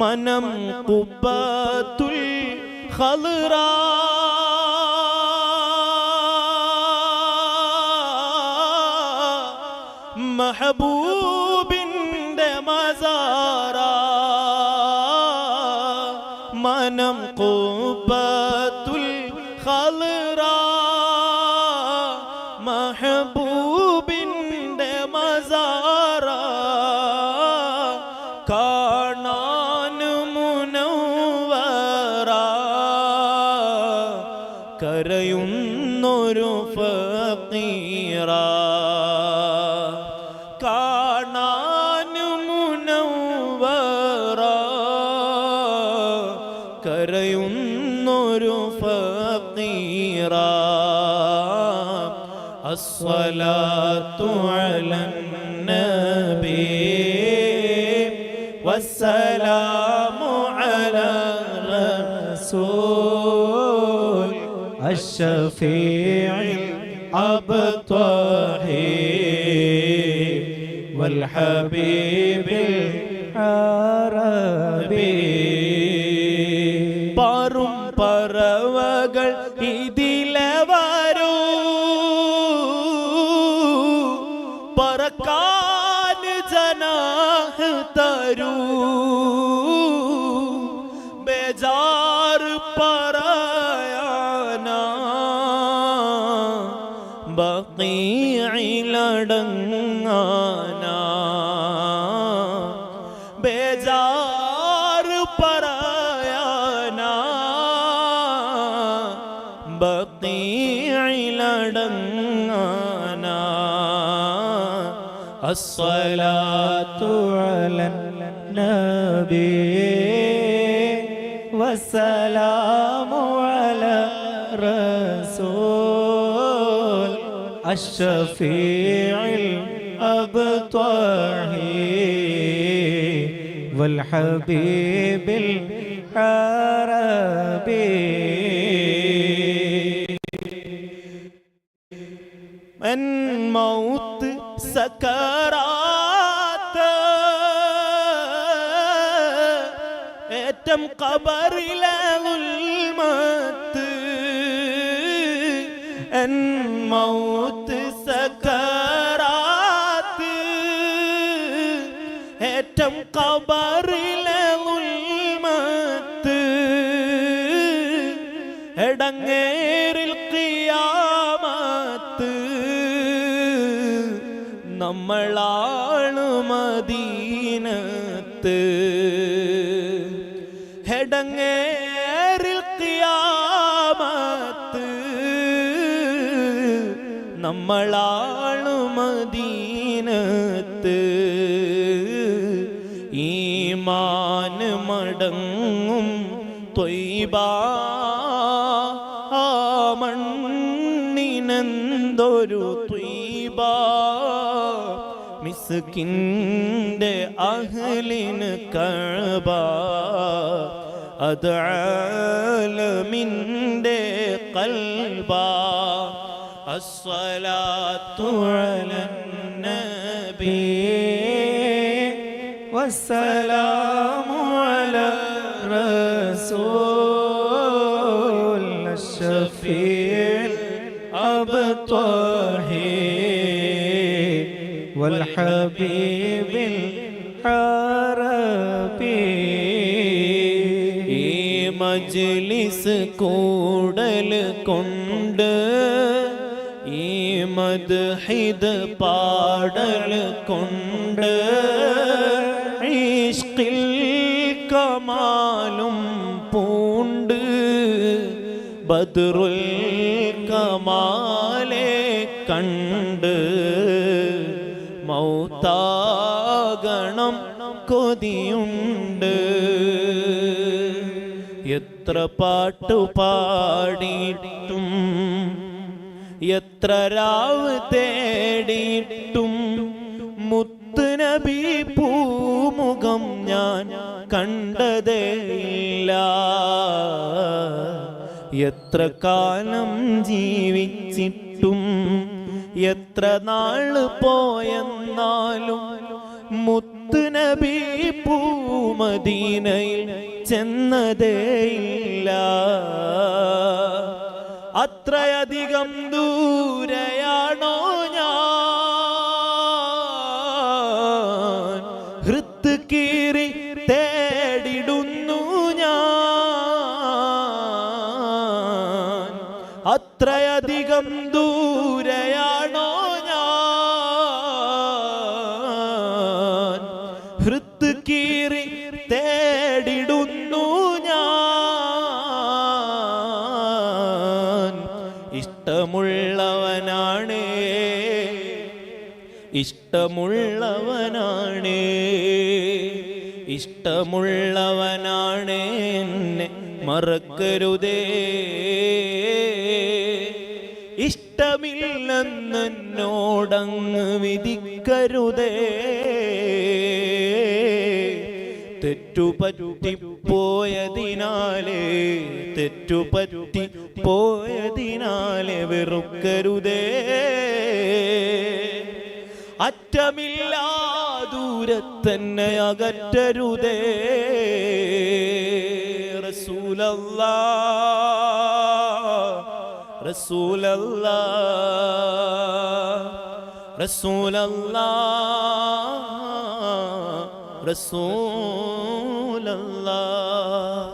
മനം കുബത്തുൽ ഖൽറാ മഹബൂബിന്റെ മസാറ. മനം കുബത്തുൽ ഖൽറാ മഹബൂബിന്റെ آخر ينور فقيرا كارنان منورا كر ينور فقيرا الصلاة على النبي والسلام على الرسول الشفيع الأبطحي والحبيب العربي പാറും പറവകൾ ഇതിലെ വരൂ പറക്കാൻ ജനാഹ് തരൂ ബക്കീലടങ്ങാനാ ബേജാർ പറയാനാ. ബക്കീലടങ്ങാനാ അസ്സലാത്തു അലൻ നബീ വസലാമു അല റസൂൽ الشفيع الابطاه والحبيب العربي من موت سكرات. اتم قبر له മൗത്ത് സക്കറാത്ത് ഏറ്റം കബറിലെ ഉൽമത്ത്. എടങ്ങേറിൽ കിയാമത്ത്. നമ്മളാണ് നമ്മളാണ് മദീനത്ത്. ഈമാന് മടങ്ങും തൊയ്ബാ. മണ്ണിനെന്തൊരു ത്വീബാ മിസ്കിന്റെ അഹലിന് കഴബ. അത് ആലമിന്റെ കൽബ. الصلاة على النبي والسلام على الرسول الشفيع الطهير والحبيب الحربي. مجلس كودل கொண்டு മദ്ഹിദ് പാടൽ കൊണ്ട് ഇഷ്കിൽ കമാലും പൂണ്ട്. ബദ്രുൽ കമാലെ കണ്ട് മൗത്താകണം കൊതിയുണ്ട്. എത്ര പാട്ടു പാടിയിട്ടും എത്ര രാവ് തേടിയിട്ടും മുത്തുനബി പൂമുഖം ഞാൻ കണ്ടതേയില്ല. എത്ര കാലം ജീവിച്ചിട്ടും എത്ര നാൾ പോയെന്നാലും മുത്തുനബി മുത്ത് നബി പൂമദീനയിൽ ചെന്നതേയില്ല. അത്രയധികം ദൂരയാണോ ഞാൻ? ഹൃത്ത് കീറി തേടിടുന്നു ഞാൻ. അത്രയധികം ദൂരയാണോ ഞാൻ? ഹൃത്ത് കീറി തേടിടുന്നു ഇഷ്ടമുള്ളവനാണ്. ഇഷ്ടമുള്ളവനാണ് എന്നെ മറക്കരുതേ. ഇഷ്ടമില്ലെന്നോടങ്ങ് വിധിക്കരുതേ. തെറ്റുപറ്റിപ്പോയതിനാലേ തെറ്റുപറ്റി പോയതിനാലെ വെറുക്കരുതേ. അറ്റമില്ലാ ദൂരത്തന്നെ അകറ്റരുതേ. റസൂലല്ല റസൂലല്ല റസൂലല്ല റസൂലല്ലാ